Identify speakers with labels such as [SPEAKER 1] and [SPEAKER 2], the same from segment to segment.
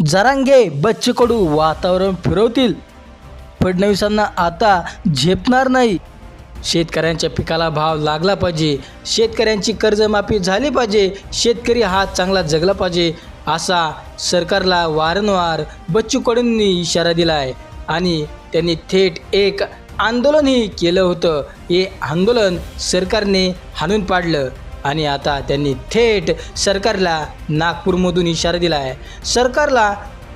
[SPEAKER 1] जरांगे बच्चू कडू वातावरण फिरवतील. फडणवीसांना आता झेपणार नाही. शेतकऱ्यांच्या पिकाला भाव लागला पाहिजे. शेतकऱ्यांची कर्जमाफी झाली पाहिजे. शेतकरी हा चांगला जगला पाहिजे असा सरकारला वारंवार बच्चू कडूंनी इशारा दिला आहे आणि त्यांनी थेट एक आंदोलनही केलं होतं. हे आंदोलन सरकारने हाणून पाडलं. आणि आता त्यांनी थेट सरकारला नागपूरमधून इशारा दिला आहे सरकारला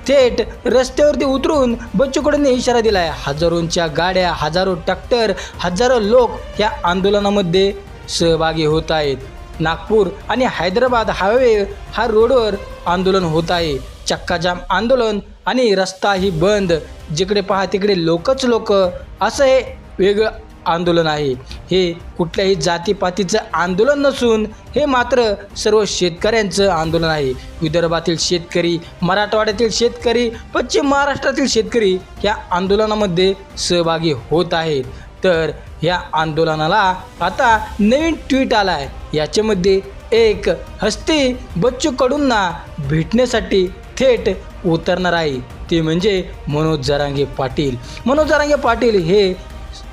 [SPEAKER 1] थेट रस्त्यावरती उतरून बच्चू इशारा दिला आहे हजारोंच्या गाड्या हजारो ट्रॅक्टर हजारो लोक या आंदोलनामध्ये सहभागी होत आहेत. नागपूर आणि हैदराबाद हायवे हा रोडवर आंदोलन होत आहे. चक्काजाम आंदोलन आणि रस्ताही बंद. जिकडे पहा तिकडे लोकच लोक. असं हे वेगळं आंदोलन आहे. हे कुठल्याही जातीपातीचं आंदोलन नसून हे मात्र सर्व शेतकऱ्यांचं आंदोलन आहे. विदर्भातील शेतकरी मराठवाड्यातील शेतकरी पश्चिम महाराष्ट्रातील शेतकरी या आंदोलनामध्ये सहभागी होत आहेत. तर या आंदोलनाला आता नवीन ट्विट आला आहे याच्यामध्ये एक हस्ती बच्चू कडूंना भेटण्यासाठी थेट उतरणार आहे. ते म्हणजे मनोज जरांगे पाटील. मनोज जरांगे पाटील हे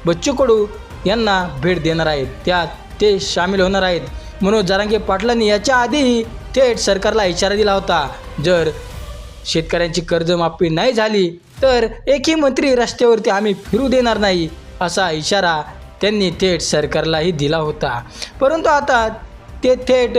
[SPEAKER 1] बच्चू कडू यांना भेट देणार आहेत. त्यात ते सामील होणार आहेत. मनोज जरांगे पाटलांनी याच्या आधीही थेट सरकारला इशारा दिला होता. जर शेतकऱ्यांची कर्जमाफी नाही झाली तर एकही मंत्री रस्त्यावरती आम्ही फिरू देणार नाही असा इशारा त्यांनी थेट सरकारलाही दिला होता. परंतु आता ते थेट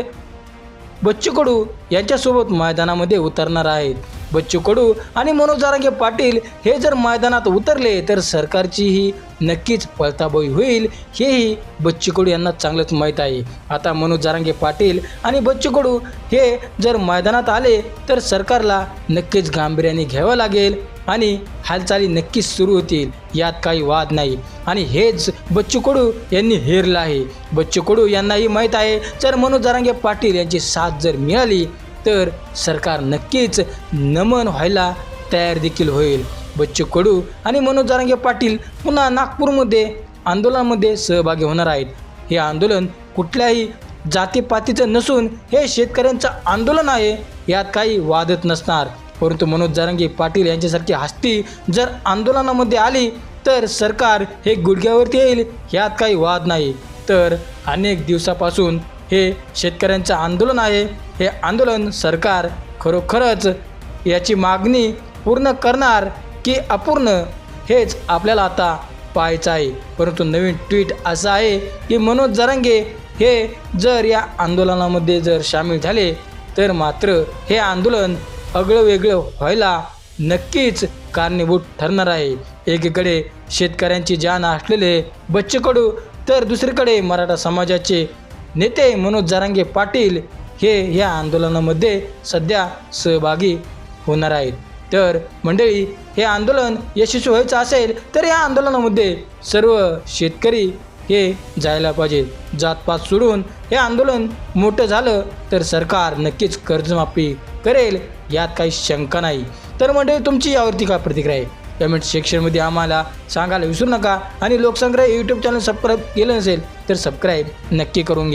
[SPEAKER 1] बच्चू कडू यांच्यासोबत मैदानामध्ये उतरणार आहेत. बच्चू कडू आणि मनोज जारांगे पाटील हे जर मैदानात उतरले तर सरकारचीही नक्कीच पळताबोई होईल. हेही बच्चू कडू यांना चांगलंच माहीत आहे. आता मनोज जारांगे पाटील आणि बच्चू कडू हे जर मैदानात आले तर सरकारला नक्कीच गांभीर्याने घ्यावं लागेल आणि हालचाली नक्कीच सुरू होतील यात काही वाद नाही. आणि हेच बच्चू कडू यांनी हेरलं आहे. बच्चू कडू यांनाही माहीत आहे जर मनोज जारांगे पाटील यांची साथ जर मिळाली तर सरकार नक्कीच नमन व्हायला तयार देखील होईल. बच्चू कडू आणि मनोज जारांगे पाटील पुन्हा नागपूरमध्ये आंदोलनामध्ये सहभागी होणार आहेत. हे आंदोलन कुठल्याही जातीपातीचं नसून हे शेतकऱ्यांचं आंदोलन आहे यात काही वादच नसणार. परंतु मनोज जारंगे पाटील यांच्यासारखी हस्ती जर आंदोलनामध्ये आली तर सरकार हे गुडघ्यावरती येईल यात काही वाद नाही. तर अनेक दिवसापासून हे शेतकऱ्यांचं आंदोलन आहे. हे आंदोलन सरकार खरोखरच याची मागणी पूर्ण करणार की अपूर्ण हेच आपल्याला आता पाहायचं आहे. परंतु नवीन ट्विट असं आहे की मनोज जरांगे हे जर या आंदोलनामध्ये जर सामील झाले तर मात्र हे आंदोलन अगळं वेगळं व्हायला नक्कीच कारणीभूत ठरणार आहे. एकीकडे शेतकऱ्यांची जान असलेले बच्चे कडू तर दुसरीकडे मराठा समाजाचे नेते मनोज जारांगे पाटील हे या आंदोलनामध्ये सध्या सहभागी होणार आहेत. तर मंडळी हे आंदोलन यशस्वी व्हायचं असेल तर या आंदोलनामध्ये सर्व शेतकरी हे जायला पाहिजे. जातपात सोडून हे आंदोलन मोठं झालं तर सरकार नक्कीच कर्जमाफी करेल यात काही शंका नाही. तर मंडळी तुमची यावरती काय प्रतिक्रिया आहे? कमेंट सेक्शनमध्ये आम्हाला सांगायला विसरू नका आणि लोकसंग्रह यूट्यूब चॅनल सबस्क्राईब केलं नसेल तर सबस्क्राईब नक्की करून घ्या.